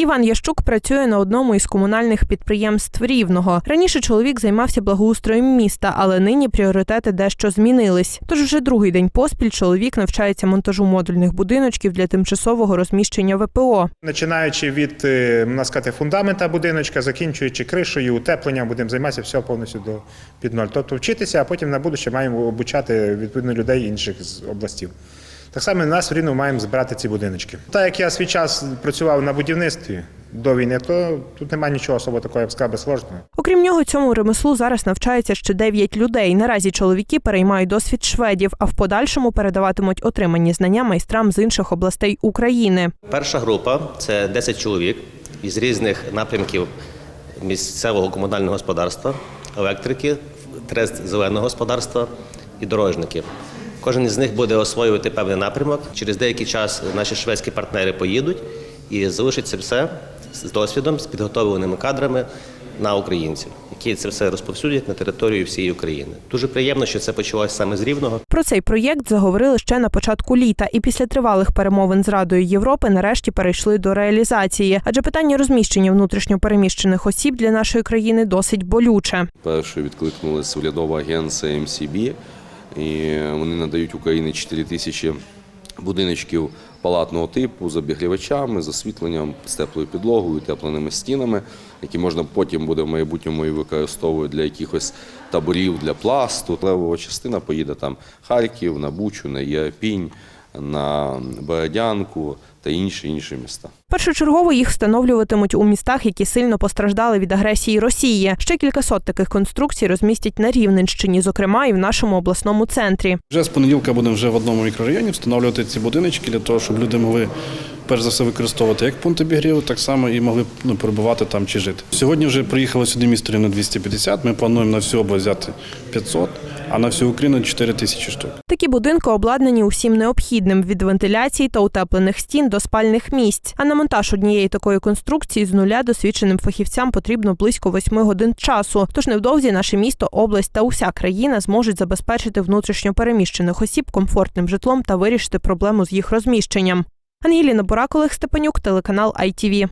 Іван Ящук працює на одному із комунальних підприємств Рівного. Раніше чоловік займався благоустроєм міста, але нині пріоритети дещо змінились. Тож вже другий день поспіль чоловік навчається монтажу модульних будиночків для тимчасового розміщення ВПО. Починаючи від е, можна сказати, фундамента будиночка, закінчуючи кришею, утепленням, будемо займатися все повністю до під ноль. Тобто вчитися, а потім на будуще маємо обучати відповідно людей інших з областів. Так само нас в Рівному маємо збирати ці будиночки. Так як я свій час працював на будівництві до війни, то тут немає нічого особо такого, я б сказав, безсложного. Окрім нього, цьому ремеслу зараз навчається ще 9 людей. Наразі чоловіки переймають досвід шведів, а в подальшому передаватимуть отримані знання майстрам з інших областей України. Перша група це 10 чоловік із різних напрямків місцевого комунального господарства, електрики, трест зеленого господарства і дорожники. Кожен із них буде освоювати певний напрямок. Через деякий час наші шведські партнери поїдуть і залишиться все з досвідом, з підготовленими кадрами на українців, які це все розповсюдять на територію всієї України. Дуже приємно, що це почалося саме з Рівного. Про цей проєкт заговорили ще на початку літа, і після тривалих перемовин з Радою Європи нарешті перейшли до реалізації. Адже питання розміщення внутрішньопереміщених осіб для нашої країни досить болюче. Першою відкликнулася урядова агенція МСБ, і вони надають Україні 4 тисячі будиночків палатного типу з обігрівачами, з освітленням, з теплою підлогою, тепленими стінами, які можна потім буде в майбутньому і використовувати для якихось таборів для пласту. Левова частина поїде там Харків, на Бучу, на Єрпінь, на Бородянку та інші інші міста. Першочергово їх встановлюватимуть у містах, які сильно постраждали від агресії Росії. Ще кількасот таких конструкцій розмістять на Рівненщині, зокрема і в нашому обласному центрі. Вже з понеділка будемо вже в одному мікрорайоні встановлювати ці будиночки для того, щоб люди могли перш за все використовувати як пункт обігріву, так само і могли ну, перебувати там чи жити. Сьогодні вже приїхало сюди місто Рівне 250, Ми плануємо на всю область взяти 500, а на всю Україну 4 тисячі штук. Такі будинки обладнані усім необхідним від вентиляції та утеплених стін до спальних місць. А на монтаж однієї такої конструкції з нуля досвідченим фахівцям потрібно близько 8 годин часу. Тож невдовзі наше місто, область та уся країна зможуть забезпечити внутрішньо переміщених осіб комфортним житлом та вирішити проблему з їх розміщенням. Ангеліна Бурак, Олег Степанюк, телеканал ITV.